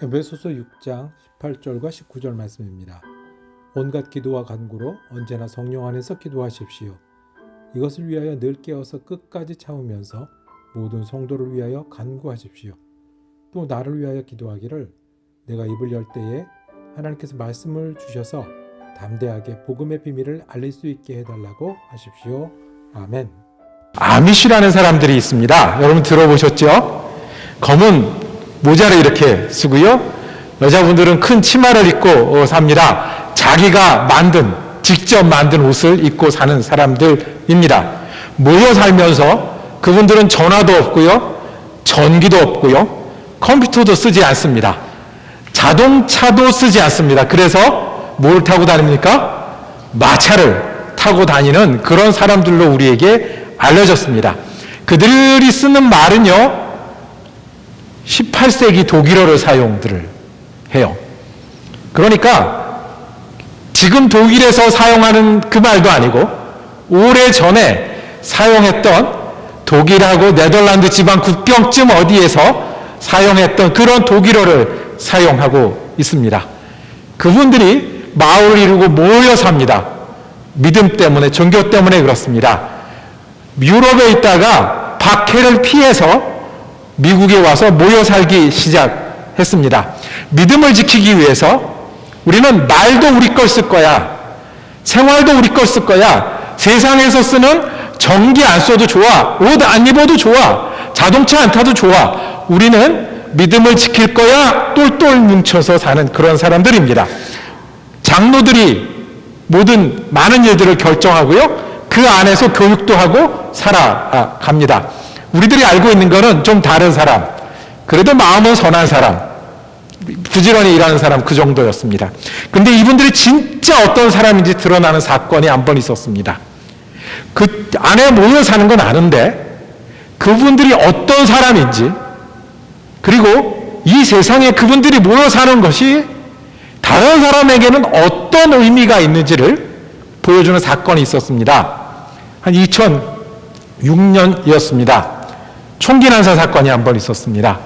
에베소서 6장 18절과 19절 말씀입니다. 온갖 기도와 간구로 언제나 성령 안에서 기도하십시오. 이것을 위하여 늘 깨어서 끝까지 참으면서 모든 성도를 위하여 간구하십시오. 또 나를 위하여 기도하기를 내가 입을 열 때에 하나님께서 말씀을 주셔서 담대하게 복음의 비밀을 알릴 수 있게 해달라고 하십시오. 아멘. 아미시라는 사람들이 있습니다. 여러분 들어보셨죠? 검은 모자를 이렇게 쓰고요. 여자분들은 큰 치마를 입고 어, 삽니다. 자기가 만든, 직접 만든 옷을 입고 사는 사람들입니다. 모여 살면서 그분들은 전화도 없고요. 전기도 없고요. 컴퓨터도 쓰지 않습니다. 자동차도 쓰지 않습니다. 그래서 뭘 타고 다닙니까? 마차를 타고 다니는 그런 사람들로 우리에게 알려졌습니다. 그들이 쓰는 말은요, 18세기 독일어를 사용들을 해요. 그러니까 지금 독일에서 사용하는 그 말도 아니고 오래 전에 사용했던 독일하고 네덜란드 지방 국경쯤 어디에서 사용했던 그런 독일어를 사용하고 있습니다. 그분들이 마을을 이루고 모여 삽니다. 믿음 때문에, 종교 때문에 그렇습니다. 유럽에 있다가 박해를 피해서 미국에 와서 모여 살기 시작했습니다. 믿음을 지키기 위해서 우리는 말도 우리 걸 쓸 거야. 생활도 우리 걸 쓸 거야. 세상에서 쓰는 전기 안 써도 좋아. 옷 안 입어도 좋아. 자동차 안 타도 좋아. 우리는 믿음을 지킬 거야. 똘똘 뭉쳐서 사는 그런 사람들입니다. 장로들이 모든 많은 일들을 결정하고요. 그 안에서 교육도 하고 살아갑니다. 우리들이 알고 있는 것은 좀 다른 사람, 그래도 마음은 선한 사람, 부지런히 일하는 사람 그 정도였습니다. 근데 이분들이 진짜 어떤 사람인지 드러나는 사건이 한 번 있었습니다. 그 안에 모여 사는 건 아는데 그분들이 어떤 사람인지 그리고 이 세상에 그분들이 모여 사는 것이 다른 사람에게는 어떤 의미가 있는지를 보여주는 사건이 있었습니다. 한 2006년이었습니다. 총기 난사 사건이 한 번 있었습니다.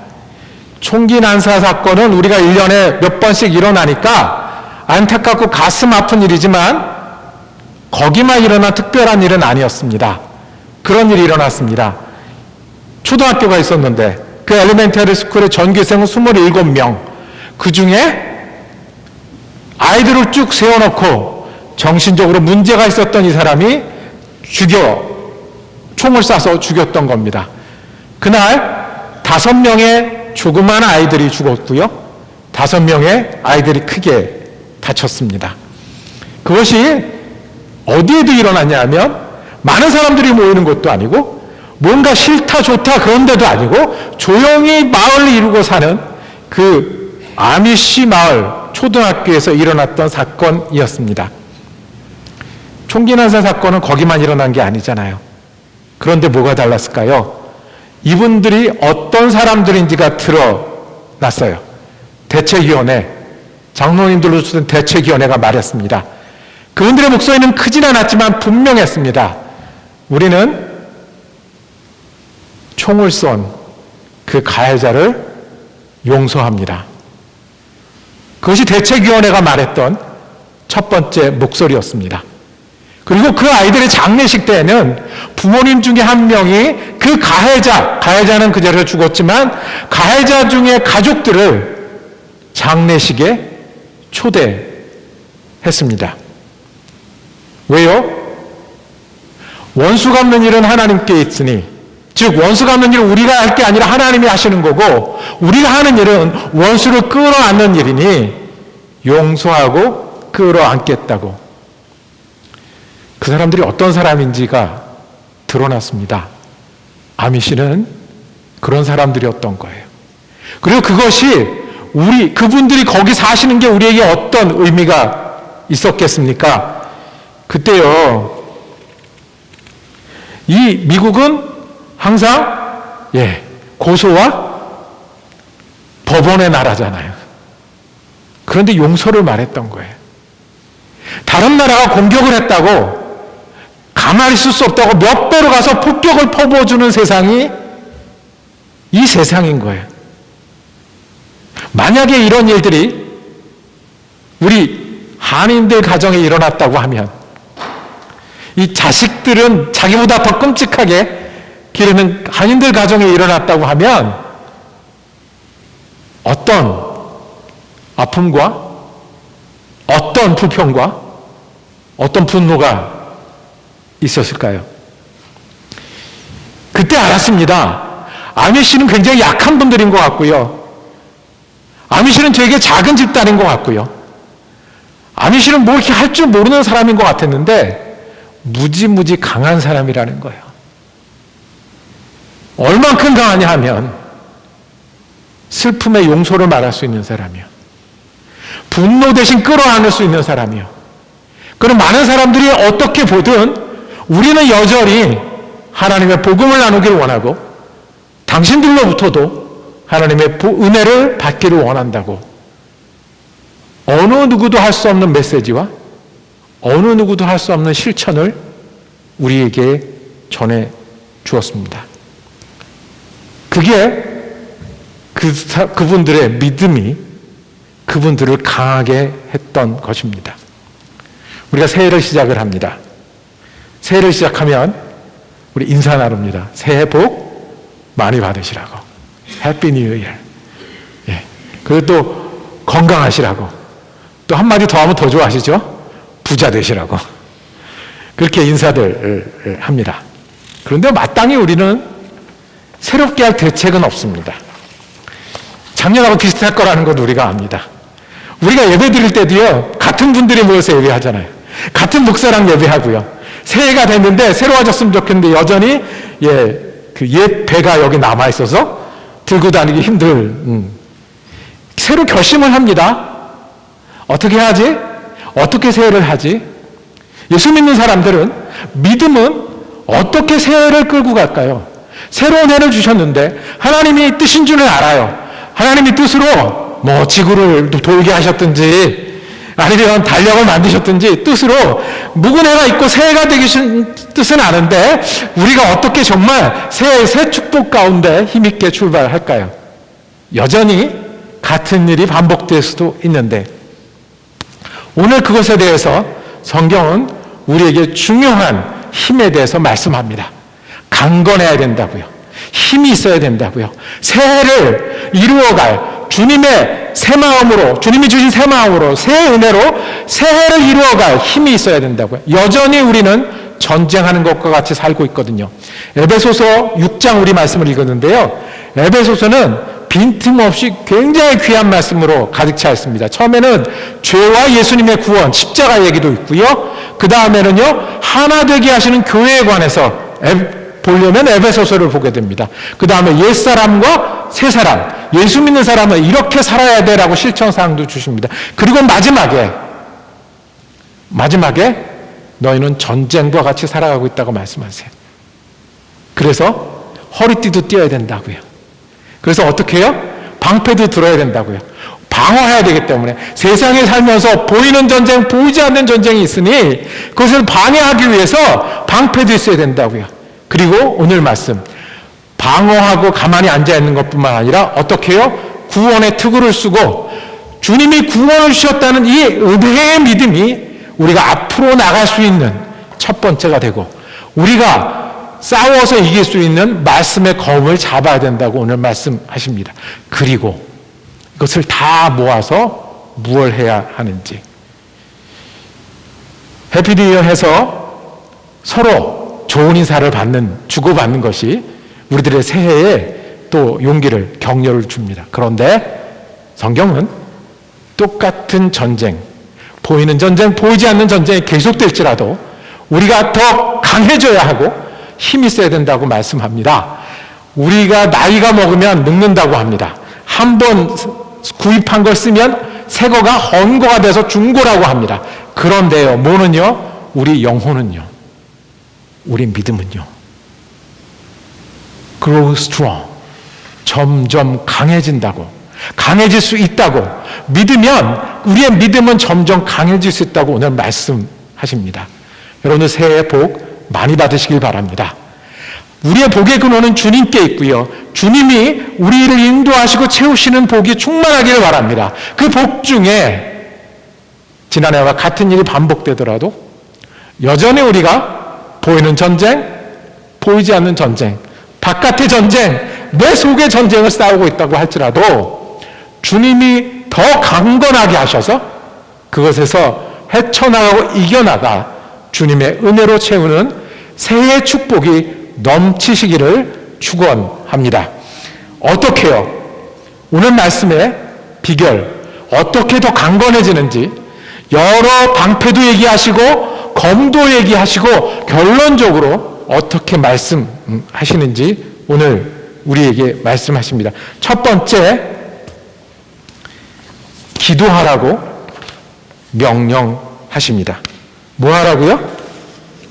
총기 난사 사건은 우리가 1년에 몇 번씩 일어나니까 안타깝고 가슴 아픈 일이지만 거기만 일어난 특별한 일은 아니었습니다. 그런 일이 일어났습니다. 초등학교가 있었는데 그 엘리멘터리 스쿨의 전교생은 27명. 그 중에 아이들을 쭉 세워놓고 정신적으로 문제가 있었던 이 사람이 죽여, 총을 쏴서 죽였던 겁니다. 그날 다섯 명의 조그만 아이들이 죽었고요. 다섯 명의 아이들이 크게 다쳤습니다. 그것이 어디에도 일어났냐 하면 많은 사람들이 모이는 것도 아니고 뭔가 싫다 좋다 그런 데도 아니고 조용히 마을을 이루고 사는 그 아미시 마을 초등학교에서 일어났던 사건이었습니다. 총기 난사 사건은 거기만 일어난 게 아니잖아요. 그런데 뭐가 달랐을까요? 이분들이 어떤 사람들인지가 드러났어요. 대책위원회, 장로님들로 쓰는 대책위원회가 말했습니다. 그분들의 목소리는 크진 않았지만 분명했습니다. 우리는 총을 쏜 그 가해자를 용서합니다. 그것이 대책위원회가 말했던 첫 번째 목소리였습니다. 그리고 그 아이들의 장례식 때에는 부모님 중에 한 명이 그 가해자, 가해자는 그 자리에 죽었지만 가해자 중에 가족들을 장례식에 초대했습니다. 왜요? 원수 갚는 일은 하나님께 있으니 즉 원수 갚는 일은 우리가 할 게 아니라 하나님이 하시는 거고 우리가 하는 일은 원수를 끌어안는 일이니 용서하고 끌어안겠다고 그 사람들이 어떤 사람인지가 드러났습니다. 아미시는 그런 사람들이었던 거예요. 그리고 그것이 우리 그분들이 거기 사시는 게 우리에게 어떤 의미가 있었겠습니까? 그때요. 이 미국은 항상 예, 고소와 법원의 나라잖아요. 그런데 용서를 말했던 거예요. 다른 나라가 공격을 했다고 가만히 있을 수 없다고 몇 배로 가서 폭격을 퍼부어주는 세상이 이 세상인 거예요. 만약에 이런 일들이 우리 한인들 가정에 일어났다고 하면 이 자식들은 자기보다 더 끔찍하게 기르는 한인들 가정에 일어났다고 하면 어떤 아픔과 어떤 불평과 어떤 분노가 있었을까요? 그때 알았습니다. 아미 씨는 굉장히 약한 분들인 것 같고요. 아미 씨는 되게 작은 집단인 것 같고요. 아미 씨는 뭐 이렇게 할 줄 모르는 사람인 것 같았는데 무지무지 강한 사람이라는 거예요. 얼만큼 강하냐 하면 슬픔의 용서를 말할 수 있는 사람이요. 분노 대신 끌어안을 수 있는 사람이요. 그럼 많은 사람들이 어떻게 보든 우리는 여전히 하나님의 복음을 나누기를 원하고 당신들로부터도 하나님의 보- 은혜를 받기를 원한다고 어느 누구도 할 수 없는 메시지와 어느 누구도 할 수 없는 실천을 우리에게 전해 주었습니다. 그게 그, 사- 그분들의 믿음이 그분들을 강하게 했던 것입니다. 우리가 새해를 시작을 합니다. 새해를 시작하면 우리 인사 나눕니다. 새해 복 많이 받으시라고. 해피 뉴 이어. 예. 그리고 또 건강하시라고. 또 한마디 더 하면 더 좋아하시죠? 부자 되시라고. 그렇게 인사들 합니다. 그런데 마땅히 우리는 새롭게 할 대책은 없습니다. 작년하고 비슷할 거라는 것 우리가 압니다. 우리가 예배 드릴 때도요, 같은 분들이 모여서 예배하잖아요. 같은 목사랑 예배하고요. 새해가 됐는데 새로워졌으면 좋겠는데 여전히 예, 그 옛 배가 여기 남아 있어서 들고 다니기 힘들. 음. 새로 결심을 합니다. 어떻게 하지? 어떻게 새해를 하지? 예수 믿는 사람들은 믿음은 어떻게 새해를 끌고 갈까요? 새로운 해를 주셨는데 하나님이 뜻인 줄을 알아요. 하나님이 뜻으로 뭐 지구를 돌게 하셨든지 아니면 달력을 만드셨든지 뜻으로 묵은 해가 있고 새해가 되기 뜻은 아는데 우리가 어떻게 정말 새해 새 축복 가운데 힘있게 출발할까요? 여전히 같은 일이 반복될 수도 있는데 오늘 그것에 대해서 성경은 우리에게 중요한 힘에 대해서 말씀합니다. 강건해야 된다고요. 힘이 있어야 된다고요. 새해를 이루어갈 주님의 새 마음으로, 주님이 주신 새 마음으로, 새 은혜로 새해를 이루어갈 힘이 있어야 된다고요. 여전히 우리는 전쟁하는 것과 같이 살고 있거든요. 에베소서 6장 우리 말씀을 읽었는데요. 에베소서는 빈틈없이 굉장히 귀한 말씀으로 가득 차 있습니다. 처음에는 죄와 예수님의 구원, 십자가 얘기도 있고요. 그 다음에는요, 하나 되게 하시는 교회에 관해서 보려면 에베소서를 보게 됩니다. 그 다음에 옛사람과 새사람, 예수 믿는 사람은 이렇게 살아야 돼라고 실천사항도 주십니다. 그리고 마지막에, 마지막에 너희는 전쟁과 같이 살아가고 있다고 말씀하세요. 그래서 허리띠도 띄어야 된다고요. 그래서 어떻게 해요? 방패도 들어야 된다고요. 방어해야 되기 때문에 세상에 살면서 보이는 전쟁, 보이지 않는 전쟁이 있으니 그것을 방해하기 위해서 방패도 있어야 된다고요. 그리고 오늘 말씀 방어하고 가만히 앉아 있는 것뿐만 아니라 어떻게 해요? 구원의 특구를 쓰고 주님이 구원을 주셨다는 이 은혜의 믿음이 우리가 앞으로 나갈 수 있는 첫 번째가 되고 우리가 싸워서 이길 수 있는 말씀의 검을 잡아야 된다고 오늘 말씀하십니다. 그리고 이것을 다 모아서 무엇을 해야 하는지. 해피디어 해서 서로 좋은 인사를 받는, 주고받는 것이 우리들의 새해에 또 용기를, 격려를 줍니다. 그런데 성경은 똑같은 전쟁, 보이는 전쟁, 보이지 않는 전쟁이 계속될지라도 우리가 더 강해져야 하고 힘이 있어야 된다고 말씀합니다. 우리가 나이가 먹으면 늙는다고 합니다. 한 번 구입한 걸 쓰면 새 거가 헌거가 돼서 중고라고 합니다. 그런데요, 뭐는요? 우리 영혼은요. 우리 믿음은요. grow strong. 점점 강해진다고. 강해질 수 있다고. 믿으면, 우리의 믿음은 점점 강해질 수 있다고 오늘 말씀하십니다. 여러분들 새해 복 많이 받으시길 바랍니다. 우리의 복의 근원은 주님께 있고요. 주님이 우리를 인도하시고 채우시는 복이 충만하기를 바랍니다. 그 복 중에 지난해와 같은 일이 반복되더라도 여전히 우리가 보이는 전쟁, 보이지 않는 전쟁, 바깥의 전쟁, 내 속의 전쟁을 싸우고 있다고 할지라도 주님이 더 강건하게 하셔서 그것에서 헤쳐나가고 이겨나가 주님의 은혜로 채우는 새해 축복이 넘치시기를 축원합니다. 어떻게요? 오늘 말씀의 비결 어떻게 더 강건해지는지 여러 방패도 얘기하시고 검도 얘기하시고 결론적으로 어떻게 말씀하시는지 오늘 우리에게 말씀하십니다. 첫 번째 기도하라고 명령하십니다. 뭐 하라고요?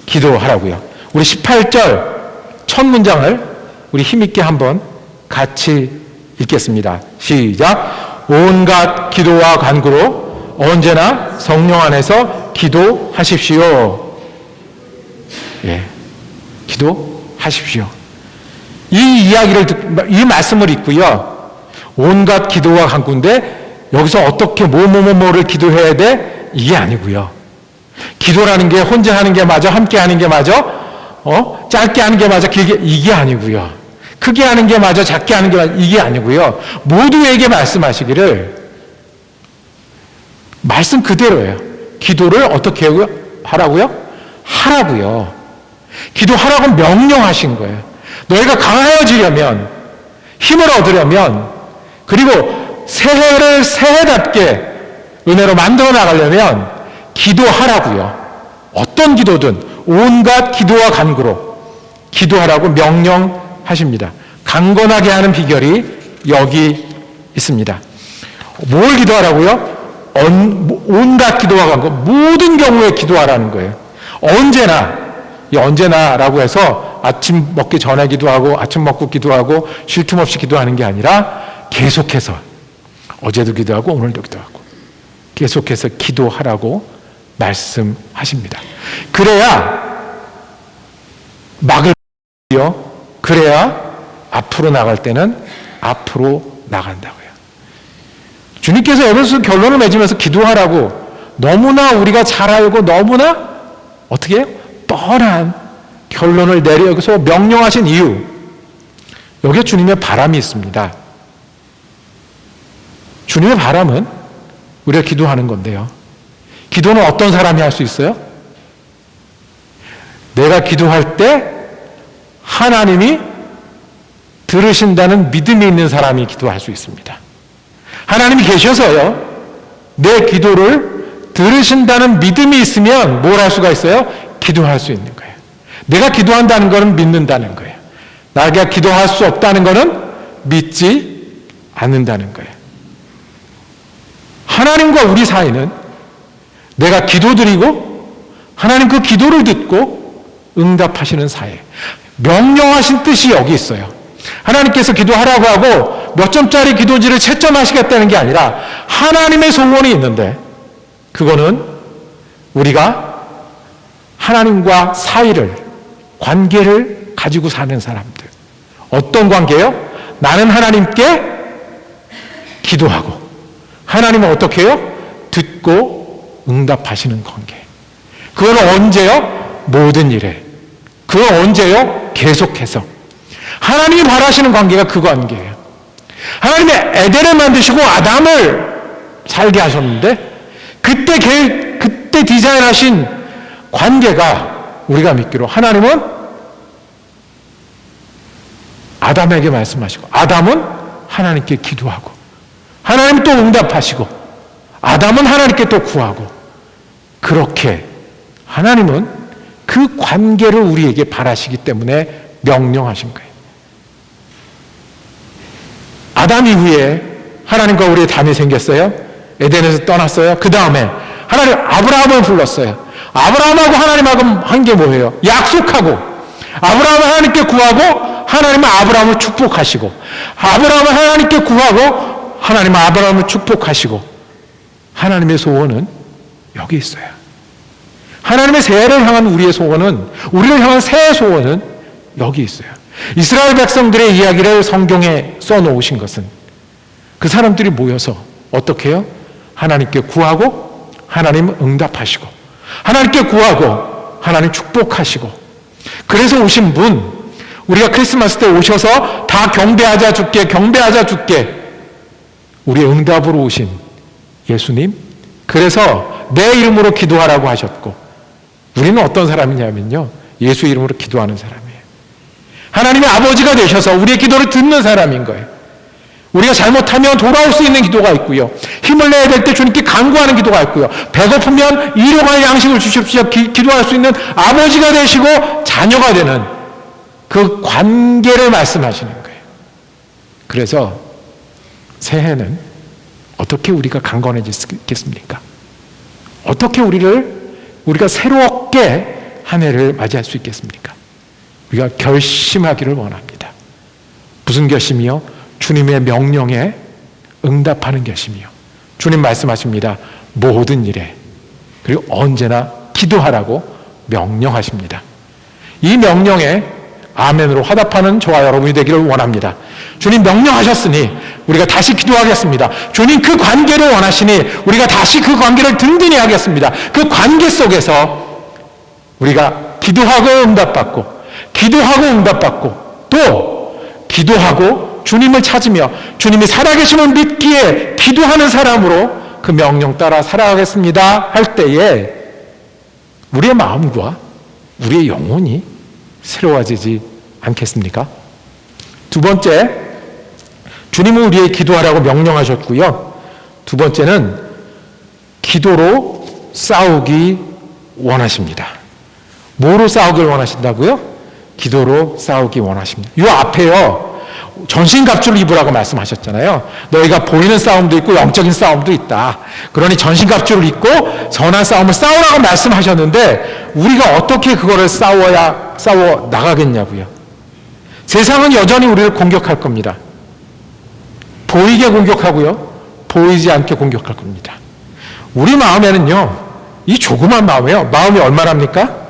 기도하라고요. 우리 18절 첫 문장을 우리 힘있게 한번 같이 읽겠습니다. 시작. 온갖 기도와 간구로 언제나 성령 안에서 기도하십시오. 예. 기도하십시오. 이 이야기를 듣, 이 말씀을 읽고요. 온갖 기도와 간구인데 여기서 어떻게 뭐뭐뭐뭐를 기도해야 돼? 이게 아니고요. 기도라는 게 혼자 하는 게 맞아, 함께 하는 게 맞아, 어? 짧게 하는 게 맞아, 길게 이게 아니고요. 크게 하는 게 맞아, 작게 하는 게 맞아, 이게 아니고요. 모두에게 말씀하시기를 말씀 그대로예요. 기도를 어떻게? 하라고요? 하라고요. 기도하라고 명령하신 거예요. 너희가 강하여지려면 힘을 얻으려면 그리고 새해를 새해답게 은혜로 만들어 나가려면 기도하라고요. 어떤 기도든 온갖 기도와 간구로 기도하라고 명령하십니다. 강건하게 하는 비결이 여기 있습니다. 뭘 기도하라고요? 언- 온갖 기도와 간구, 모든 경우에 기도하라는 거예요. 언제나, 이 언제나라고 해서 아침 먹기 전에 기도하고 아침 먹고 기도하고 쉴 틈 없이 기도하는 게 아니라 계속해서 어제도 기도하고 오늘도 기도하고 계속해서 기도하라고 말씀하십니다. 그래야 막을 요 그래야 앞으로 나갈 때는 앞으로 나간다고요. 주님께서 여기서 결론을 맺으면서 기도하라고 너무나 우리가 잘 알고 너무나 어떻게 해요? 뻔한 결론을 내려 여기서 명령하신 이유 여기에 주님의 바람이 있습니다. 주님의 바람은 우리가 기도하는 건데요. 기도는 어떤 사람이 할 수 있어요? 내가 기도할 때 하나님이 들으신다는 믿음이 있는 사람이 기도할 수 있습니다. 하나님이 계셔서요, 내 기도를 들으신다는 믿음이 있으면 뭘 할 수가 있어요? 기도할 수 있는 거예요. 내가 기도한다는 것은 믿는다는 거예요. 나가 기도할 수 없다는 것은 믿지 않는다는 거예요. 하나님과 우리 사이는 내가 기도드리고 하나님 그 기도를 듣고 응답하시는 사이. 명령하신 뜻이 여기 있어요. 하나님께서 기도하라고 하고 몇 점짜리 기도지를 채점하시겠다는 게 아니라 하나님의 소원이 있는데 그거는 우리가 하나님과 사이를 관계를 가지고 사는 사람들. 어떤 관계요? 나는 하나님께 기도하고 하나님은 어떻게 해요? 듣고 응답하시는 관계. 그건 언제요? 모든 일에. 그건 언제요? 계속해서. 하나님이 바라시는 관계가 그 관계예요. 하나님이 에덴을 만드시고 아담을 살게 하셨는데 그때 개, 그때 디자인하신 관계가 우리가 믿기로 하나님은 아담에게 말씀하시고 아담은 하나님께 기도하고 하나님 또 응답하시고 아담은 하나님께 또 구하고 그렇게 하나님은 그 관계를 우리에게 바라시기 때문에 명령하신 거예요. 아담 이후에 하나님과 우리의 담이 생겼어요. 에덴에서 떠났어요. 그 다음에 하나님 아브라함을 불렀어요. 아브라함하고 하나님하고 한 게 뭐예요? 약속하고 아브라함을 하나님께 구하고 하나님은 아브라함을 축복하시고 아브라함을 하나님께 구하고 하나님은 아브라함을 축복하시고 하나님의 소원은 여기 있어요. 하나님의 새해를 향한 우리의 소원은 우리를 향한 새해 소원은 여기 있어요. 이스라엘 백성들의 이야기를 성경에 써 놓으신 것은 그 사람들이 모여서 어떻게 해요? 하나님께 구하고 하나님 응답하시고 하나님께 구하고 하나님 축복하시고 그래서 오신 분 우리가 크리스마스 때 오셔서 다 경배하자 죽게 경배하자 죽게 우리의 응답으로 오신 예수님 그래서 내 이름으로 기도하라고 하셨고 우리는 어떤 사람이냐면요 예수 이름으로 기도하는 사람이에요 하나님의 아버지가 되셔서 우리의 기도를 듣는 사람인 거예요 우리가 잘못하면 돌아올 수 있는 기도가 있고요. 힘을 내야 될 때 주님께 간구하는 기도가 있고요. 배고프면 일용할 양식을 주십시오. 기, 기도할 수 있는 아버지가 되시고 자녀가 되는 그 관계를 말씀하시는 거예요. 그래서 새해는 어떻게 우리가 강건해지겠습니까? 어떻게 우리를 우리가 새롭게 한 해를 맞이할 수 있겠습니까? 우리가 결심하기를 원합니다. 무슨 결심이요? 주님의 명령에 응답하는 결심이요. 주님 말씀하십니다. 모든 일에 그리고 언제나 기도하라고 명령하십니다. 이 명령에 아멘으로 화답하는 저와 여러분이 되기를 원합니다. 주님 명령하셨으니 우리가 다시 기도하겠습니다. 주님 그 관계를 원하시니 우리가 다시 그 관계를 든든히 하겠습니다. 그 관계 속에서 우리가 기도하고 응답받고 기도하고 응답받고 또 기도하고 주님을 찾으며 주님이 살아계심을 믿기에 기도하는 사람으로 그 명령 따라 살아가겠습니다 할 때에 우리의 마음과 우리의 영혼이 새로워지지 않겠습니까? 두 번째, 주님은 우리의 기도하라고 명령하셨고요. 두 번째는 기도로 싸우기 원하십니다. 뭐로 싸우길 원하신다고요? 기도로 싸우기 원하십니다. 이 앞에요. 전신갑주를 입으라고 말씀하셨잖아요. 너희가 보이는 싸움도 있고 영적인 싸움도 있다. 그러니 전신갑주를 입고 선한 싸움을 싸우라고 말씀하셨는데 우리가 어떻게 그거를 싸워야 싸워 나가겠냐고요. 세상은 여전히 우리를 공격할 겁니다. 보이게 공격하고요. 보이지 않게 공격할 겁니다. 우리 마음에는요. 이 조그만 마음이에요. 마음이 얼마랍니까?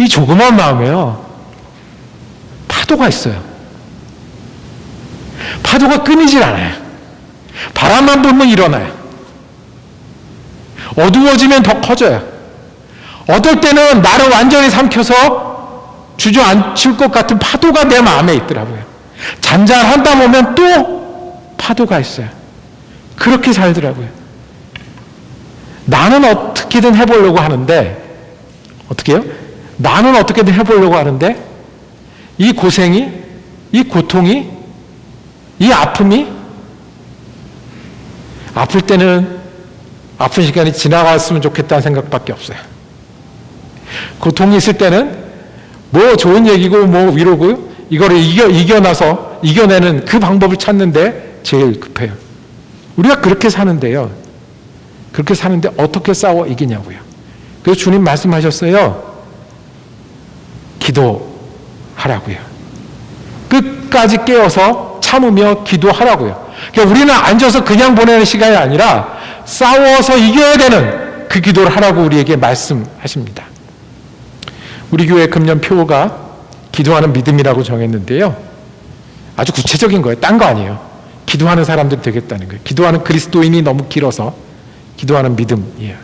이 조그만 마음에요. 파도가 있어요. 파도가 끊이질 않아요. 바람만 불면 일어나요. 어두워지면 더 커져요. 어떨 때는 나를 완전히 삼켜서 주저앉힐 것 같은 파도가 내 마음에 있더라고요. 잔잔하다 보면 또 파도가 있어요. 그렇게 살더라고요. 나는 어떻게든 해보려고 하는데, 어떻게 해요? 나는 어떻게든 해보려고 하는데 이 고생이, 이 고통이, 이 아픔이 아플 때는 아픈 시간이 지나갔으면 좋겠다는 생각밖에 없어요. 고통이 있을 때는 뭐 좋은 얘기고 뭐 위로고 이거를 이겨, 이겨나서 이겨내는 그 방법을 찾는데 제일 급해요. 우리가 그렇게 사는데요. 그렇게 사는데 어떻게 싸워 이기냐고요. 그래서 주님 말씀하셨어요. 기도하라고요. 끝까지 깨어서 참으며 기도하라고요. 그러니까 우리는 앉아서 그냥 보내는 시간이 아니라 싸워서 이겨야 되는 그 기도를 하라고 우리에게 말씀하십니다. 우리 교회 금년 표가 기도하는 믿음이라고 정했는데요. 아주 구체적인 거예요. 딴 거 아니에요. 기도하는 사람들이 되겠다는 거예요. 기도하는 그리스도인이 너무 길어서 기도하는 믿음이에요.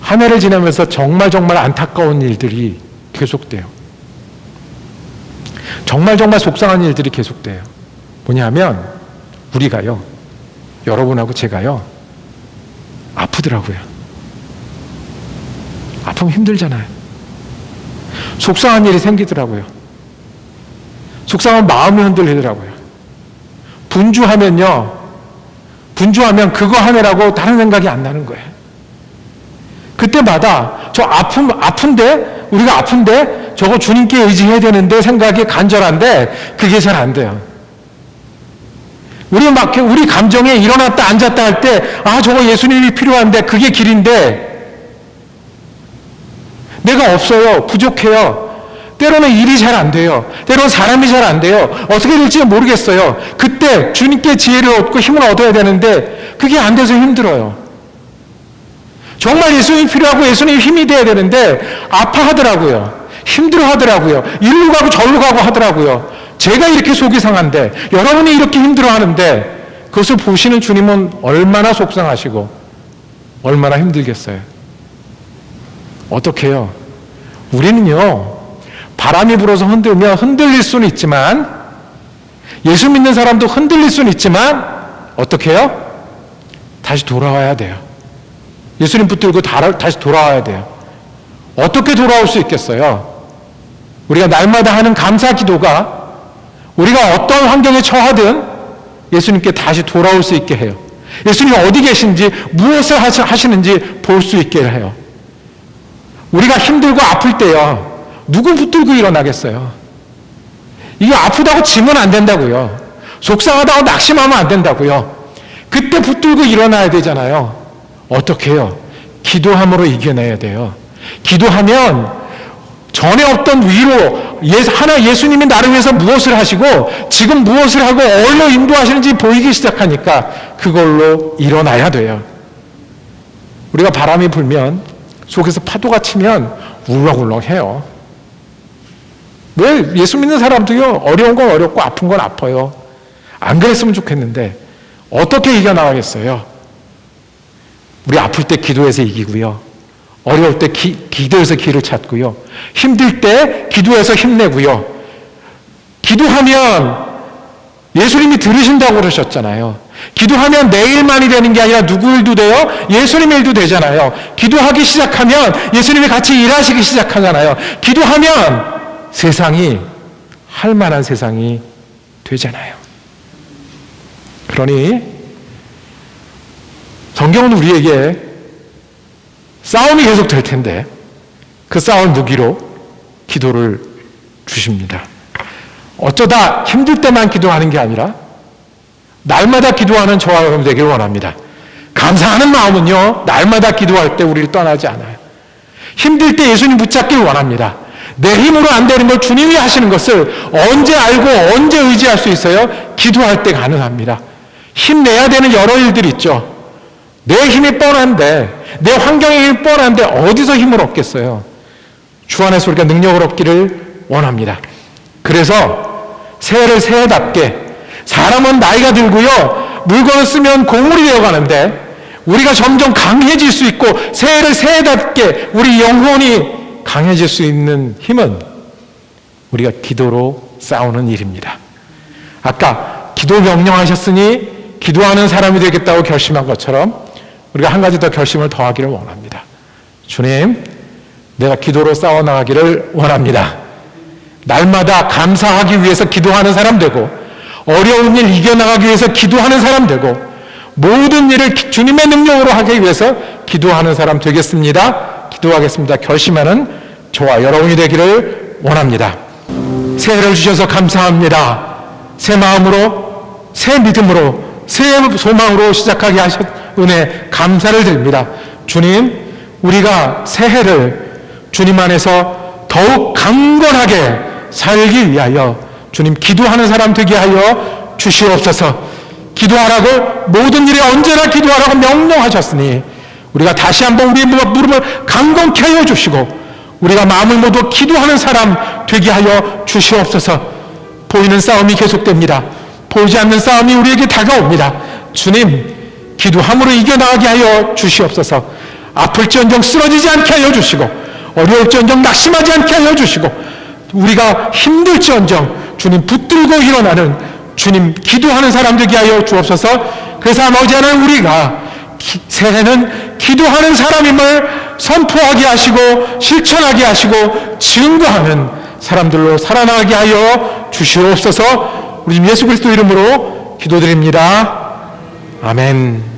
한 해를 지나면서 정말 정말 안타까운 일들이 계속돼요. 정말 정말 속상한 일들이 계속돼요. 뭐냐면 우리가요. 여러분하고 제가요. 아프더라고요. 아프면 힘들잖아요. 속상한 일이 생기더라고요. 속상한 마음이 흔들리더라고요. 분주하면요. 분주하면 그거 하느라고 다른 생각이 안 나는 거예요. 그때마다 저 아픔, 아픈데, 우리가 아픈데 저거 주님께 의지해야 되는데 생각이 간절한데 그게 잘 안 돼요. 우리 막, 우리 감정에 일어났다 앉았다 할 때, 아, 저거 예수님이 필요한데 그게 길인데 내가 없어요. 부족해요. 때로는 일이 잘 안 돼요. 때로는 사람이 잘 안 돼요. 어떻게 될지 모르겠어요. 그때 주님께 지혜를 얻고 힘을 얻어야 되는데 그게 안 돼서 힘들어요. 정말 예수님이 필요하고 예수님이 힘이 돼야 되는데 아파하더라고요. 힘들어 하더라고요. 일로 가고 절로 가고 하더라고요. 제가 이렇게 속이 상한데 여러분이 이렇게 힘들어 하는데 그것을 보시는 주님은 얼마나 속상하시고 얼마나 힘들겠어요. 어떻게 해요? 우리는요, 바람이 불어서 흔들면 흔들릴 수는 있지만, 예수 믿는 사람도 흔들릴 수는 있지만, 어떻게 해요? 다시 돌아와야 돼요. 예수님 붙들고 다- 다시 돌아와야 돼요. 어떻게 돌아올 수 있겠어요? 우리가 날마다 하는 감사 기도가 우리가 어떤 환경에 처하든 예수님께 다시 돌아올 수 있게 해요. 예수님이 어디 계신지 무엇을 하시- 하시는지 볼 수 있게 해요. 우리가 힘들고 아플 때요. 누구 붙들고 일어나겠어요? 이게 아프다고 지면 안 된다고요. 속상하다고 낙심하면 안 된다고요. 그때 붙들고 일어나야 되잖아요. 어떻게 해요? 기도함으로 이겨내야 돼요. 기도하면 전에 없던 위로 예, 하나 예수님이 나를 위해서 무엇을 하시고 지금 무엇을 하고 어디로 인도하시는지 보이기 시작하니까 그걸로 일어나야 돼요. 우리가 바람이 불면 속에서 파도가 치면 울렁울렁해요. 왜 예수 믿는 사람도요 어려운 건 어렵고 아픈 건 아파요. 안 그랬으면 좋겠는데 어떻게 이겨나가겠어요? 우리 아플 때 기도해서 이기고요. 어려울 때 기, 기도해서 길을 찾고요. 힘들 때 기도해서 힘내고요. 기도하면 예수님이 들으신다고 그러셨잖아요. 기도하면 내 일만이 되는 게 아니라 누구 일도 돼요? 예수님 일도 되잖아요. 기도하기 시작하면 예수님이 같이 일하시기 시작하잖아요. 기도하면 세상이 할 만한 세상이 되잖아요. 그러니 성경은 우리에게 싸움이 계속 될 텐데 그 싸움 무기로 기도를 주십니다. 어쩌다 힘들 때만 기도하는 게 아니라 날마다 기도하는 저와 여러분 되길 원합니다. 감사하는 마음은요, 날마다 기도할 때 우리를 떠나지 않아요. 힘들 때 예수님 붙잡길 원합니다. 내 힘으로 안 되는 걸 주님이 하시는 것을 언제 알고 언제 의지할 수 있어요? 기도할 때 가능합니다. 힘내야 되는 여러 일들이 있죠. 내 힘이 뻔한데, 내 환경의 힘이 뻔한데 어디서 힘을 얻겠어요? 주 안에서 우리가 능력을 얻기를 원합니다. 그래서 새해를 새해답게 사람은 나이가 들고요. 물건을 쓰면 고물이 되어 가는데 우리가 점점 강해질 수 있고 새해를 새해답게 우리 영혼이 강해질 수 있는 힘은 우리가 기도로 싸우는 일입니다. 아까 기도 명령하셨으니 기도하는 사람이 되겠다고 결심한 것처럼 우리가 한 가지 더 결심을 더하기를 원합니다. 주님, 내가 기도로 싸워 나가기를 원합니다. 날마다 감사하기 위해서 기도하는 사람 되고 어려운 일 이겨나가기 위해서 기도하는 사람 되고 모든 일을 기- 주님의 능력으로 하기 위해서 기도하는 사람 되겠습니다. 기도하겠습니다. 결심하는 저와 여러분이 되기를 원합니다. 새해를 주셔서 감사합니다. 새 마음으로, 새 믿음으로, 새 소망으로 시작하게 하셨 은혜 감사를 드립니다. 주님, 우리가 새해를 주님 안에서 더욱 강건하게 살기 위하여 주님 기도하는 사람 되게 하여 주시옵소서. 기도하라고 모든 일에 언제나 기도하라고 명령하셨으니 우리가 다시 한번 우리의 무릎을 강건케 하여 주시고 우리가 마음을 모두 기도하는 사람 되게 하여 주시옵소서. 보이는 싸움이 계속됩니다. 보이지 않는 싸움이 우리에게 다가옵니다. 주님, 기도함으로 이겨나가게 하여 주시옵소서. 아플지언정 쓰러지지 않게 하여 주시고 어려울지언정 낙심하지 않게 하여 주시고 우리가 힘들지언정 주님 붙들고 일어나는 주님 기도하는 사람 되게 하여 주옵소서. 그래서 머지않은 우리가 기- 새해는 기도하는 사람임을 선포하게 하시고 실천하게 하시고 증거하는 사람들로 살아나가게 하여 주시옵소서. 우리 예수 그리스도 이름으로 기도드립니다. 아멘.